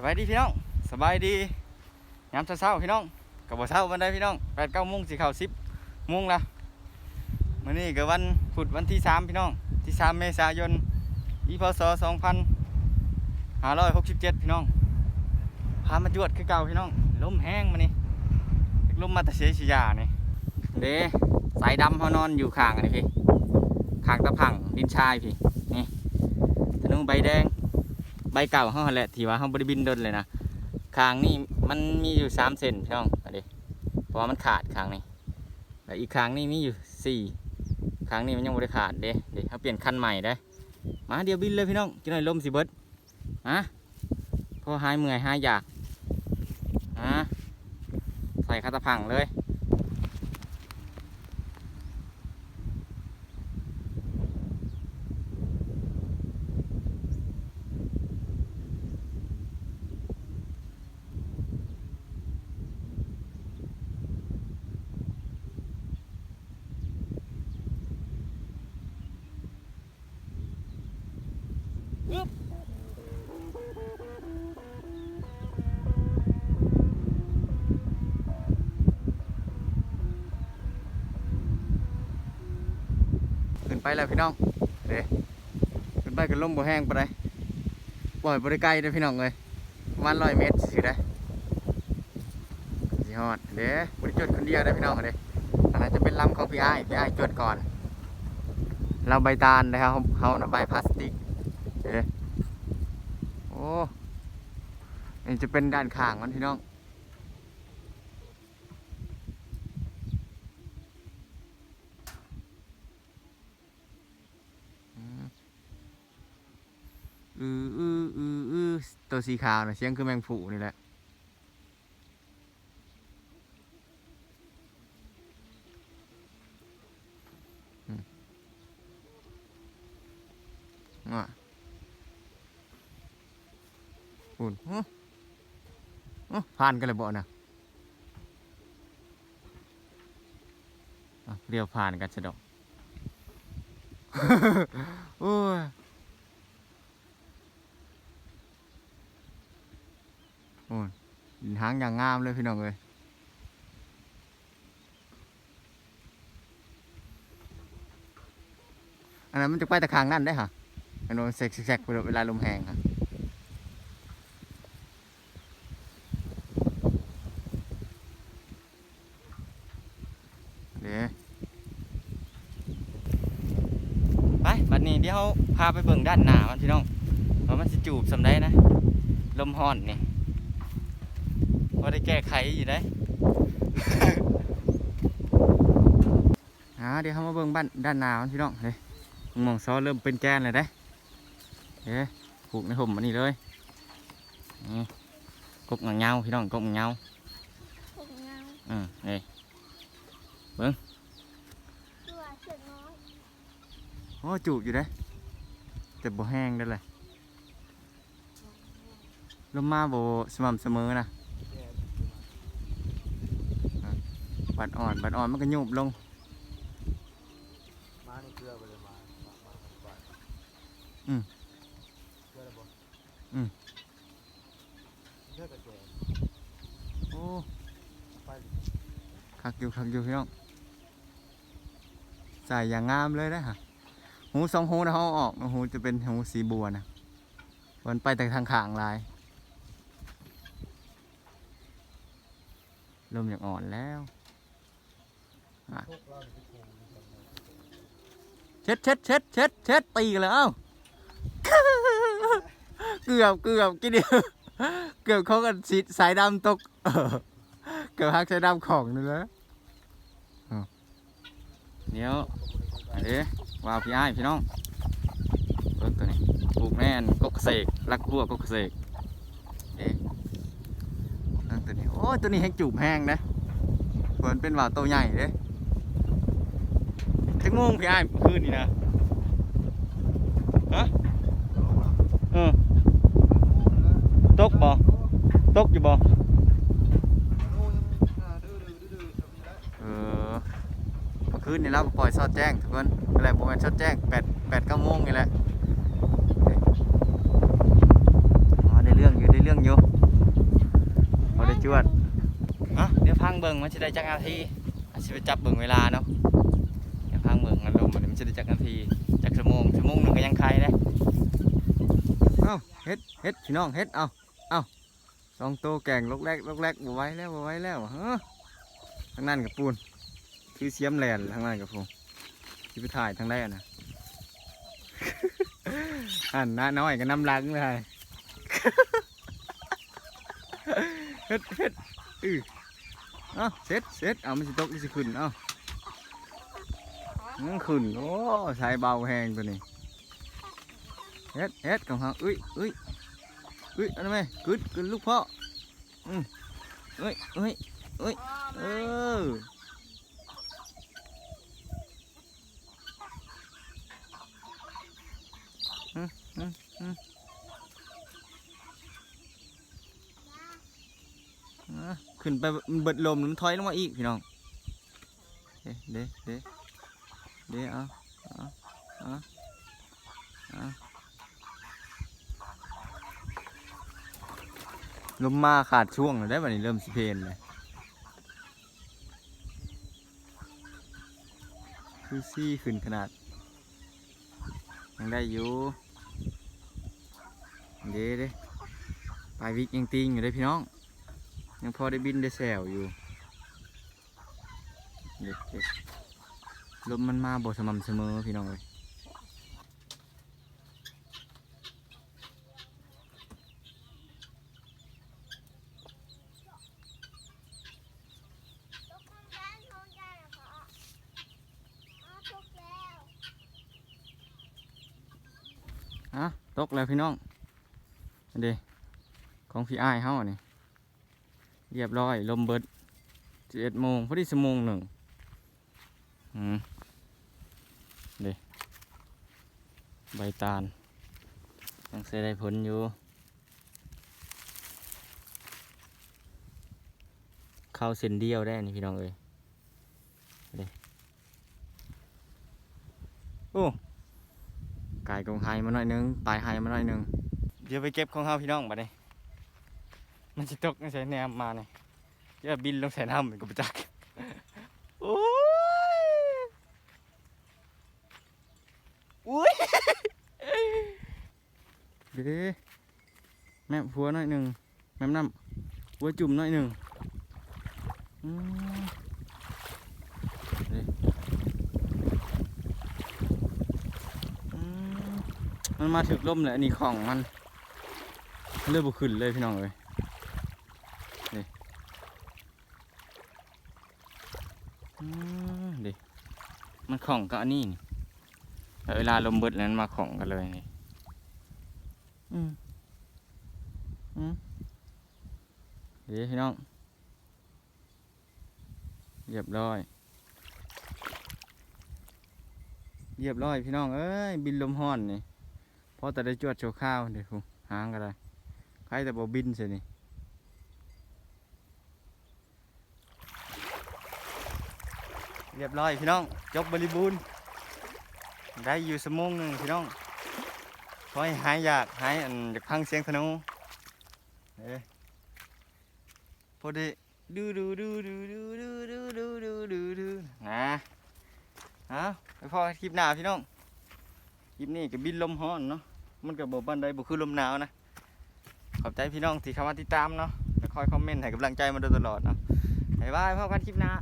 สบายดีพี่น้องสบายดียามเช้าๆพี่น้องกับบ่เช้าวันใดพี่น้องแปดเก้าโมงสิเข้าวสิบโมงละมื้อนี้ก็วันพุธวันที่สามพี่น้องที่สามเมษายนอีพศสองพันห้าร้อยหกสิบเจ็ดพี่น้องพามาจวดคือเก่าพี่น้องลมแห้งมานี่ลมมาแตะเสียชยานี่เด้สายดำเขานอนอยู่ข้างอันนี้พี่ข้างตะพังดินชายพี่นี่ธนูใบแดง ใบเก่าเขาหั่นแหละที่ว่าเขาบริบินดนเลยนะคางนี่มันมีอยู่สามเซนพี่น้องอันนี้เพราะว่ามันขาดคางนี่แล้วอีกคางนี่มีอยู่สี่คางนี่มันยังบริขาดเด้เดี๋ยวเขาเปลี่ยนคันใหม่ได้มาเดี๋ยวบินเลยพี่น้องกินหน่อยลมสิเบิร์ดอะพอหายเมื่อยหายอยากอะใส่คาตะพังเลย ขึ้นไปแล้วพี่น้องเด้ขึ้นไปกันลมบ่แห้งไปะไดปล่อยบริไกลเด้พี่น้องเลยประมาณร้อยเมตรสิได้สิฮอดเด้บริจดคนเดียวได้พี่น้องเด้อันนั้นจะเป็นลำของพี่ไอ้พี่ไอ้ายจดก่อน เราใบตาลนะครับเขาเอาใบพลาสติก เด้โอ้นี่จะเป็นด้านข้างมันพี่น้องอืออืออือตัวสีขาวนะเสียงคือแมงผูนี่แหละ อุ่นผ่านกันเลยบ่นะอะเรียวผ่านกันสะดอกโอ้ยโอ้ยหางอย่างงามเลยพี่น้องเลยอันนั้นมันจะไปตะคางนั่นได้ฮะอันนั้นเซ็กแซกๆเวลาลมแหงค่ะ ดี๋ยวไปบัดนี้เดี๋ยวเราพาไปเบิ่งด้านหน้ามันพี่น้องว่ามันสิจูบสำได้นะ ลมฮ้อนนี่ว่าได้แก้ไขอยู่ได้อ่าเดี๋ยวเขามาเบิ่งบ้านด้านหน้ามันพี่น้องเฮ้ยมองซอเริ่มเป็นแกนเลยได้เฮ้ยปลูกในห่มอันนี้เลยนี่กบเงาๆพี่น้องกบเงาผมเงาอืมเฮ้ยตัวเสือน้อยโอ้จูบอยู่ได้แต่บ่แห้งได้เลยลมมาบ่สม่ำเสมอนะบัดอ่อนบัดอ่อนมันก็ยุบลงมาในเกลือไปเลยมามามาทำก่อนอืมเกลือระบบอืมเกลือกระเจงโอ้คักอยู่คักอยู่พี่น้อง ใส่อย่างงามเลยนะฮะหูสองหูนะเขาออกหูจะเป็นหูสีบัวนะมันไปแต่ทางขางลายลมอย่างอ่อนแล้วเช็ดเช็ดเช็ดเช็ดเช็ดตีกันแล้วเกือบเกือบกี่เดียวเกือบเขากันสีสายดำตกเกือบหักสายดำของนี่แล้ว เดี๋ยวอันนี้ว่าพี่อ้ายพี่น้องเบิ่งตัวนี้ปลูกแม่นกกเกษกรักบัวกกเกษกเอ๊ะตัวนี้โอ้ยตัวนี้แห้งจูบแห้งนะเหมือนเป็นว่าวตัวใหญ่เด้จักโมงพี่อ้ายเมื่อคืนนี่นะฮะเออตกบ่ตกอยู่บ่ คืนนี่เราปล่อยชอดแจ้งทุกคนอะไรผมเป็นชอดแจ้งแปดแปดเก้าโมงนี่แหละได้เรื่องอยู่ได้เรื่องอยู่พอได้จวดอะเดี๋ยวพังเบิ่งมันจะได้จักนาทีอาจจะไปจับเบิ่งเวลาเนาะเดี๋ยวพังเบิ่งารมณ์มันจะได้จักนาทีจักชั่วโมงชั่วโมงหนึ่งก็ยังใครนะเอ้าเฮ็ดเฮ็ดพี่น้องเฮ็ดเอาเอาสองโตแก่งลกแรกลกแรกบวไว้แล้วบวไว้แล้วเฮ้อนั่นกับปูน คือเสียมแลนทางนั้นกับผมที่ไปถ่ายทางแรกนะอันน้าน้อยก็น้ำลังเลยเฮ็ดเฮ็ดอือเอาเสร็จเสร็จเอามันสิตกมันสิขึ้นเอามันขึ้นโอ้ใช้เบาแหงตัวนี้เฮ็ดเฮ็ดของเขาอุ้ยอุ้ยอุ้ยอันนั้นไหมกึดกึดลูกพ่ออืมเอ้ยเอ้ยเอ้ยเออมอืมอืมอะ ขึ้นไปมันเบิดลมมันถอยลงมาอีกพี่น้อง เด้เด้เด้เด้เอาเอาเอาเอาลมมาขาดช่วงแล้วได้บัดนี้เริ่มสิเพนเลยคือซี่ขึ้นขนาด ยังได้อยู่ เด้เด้ปลายวิกยังติงอยู่ได้พี่น้อง ยังพอได้บินได้แซวอยู่เด็ดเด็ดลมมันมาบ่สม่ำเสมอพี่น้องเลยตกของฉันของยายนะพ่ออ้าวตกแล้วอะตกแล้วพี่น้อง เดของพี่อ้ายเฮานี่เรียบร้อย ลมเบิดเจ็ดโมงพอดีสมงหนึ่งอืมเดใบตาลยังเสียได้ผลอยู่เข้าเส้นเดียวได้นี่พี่น้องเอ้ยเดโอ้กายกงไฮมาหน่อยนึงปลายไฮมาหน่อยนึง เดี๋ยวไปเก็บของเฮาพี่น้องบัดนี้มันจะตกใส่แนมมาเนี่ยเดี๋ยวบินลงใส่น้ำเหมือนกับจักโอ้ยอุ้ยเดี๋ยวแม่ผัวหน่อยหนึ่งแม่น้ำผัวจุ่มหน่อยหนึ่งมันมาถึกล่มเลยอันนี้ของมัน เลือบุขึ้นเลยพี่น้องเลยนี่ดี๋ยมันของกับอันนี้นี่เวลาลมเบิดแล้นมาของกันเลยนี่อืมอืมเดี๋ยวพี่น้อง เรียบร้อย เรียบร้อยพี่น้อง เอ้ย บินลมห้อนนี่พอแต่ได้จวดโชว์ข้าวเดี๋ยวหางกันเลย ใครแต่บ่บินเสียนี่เรียบร้อยพี่น้อง จบบริบูรณ์ได้อยู่สมงหนึ่งพี่น้องขอให้หายอยากหายอันอยากพังเสียงธนูเอ้ยพอดีดูดูดูดูดูดูดูดูดูดูดูนะเอาไปพอคลิปหน้าพี่น้องคลิปนี้ก็บินลมฮ้อนเนาะมันก็บ่บันไดบ่คือลมหนาวนะ ขอบใจพี่น้องที่เข้ามาติดตามเนาะคอยคอมเมนต์ให้กำลังใจมาโดยตลอดเนาะบ๊ายบายพบกันคลิปหน้า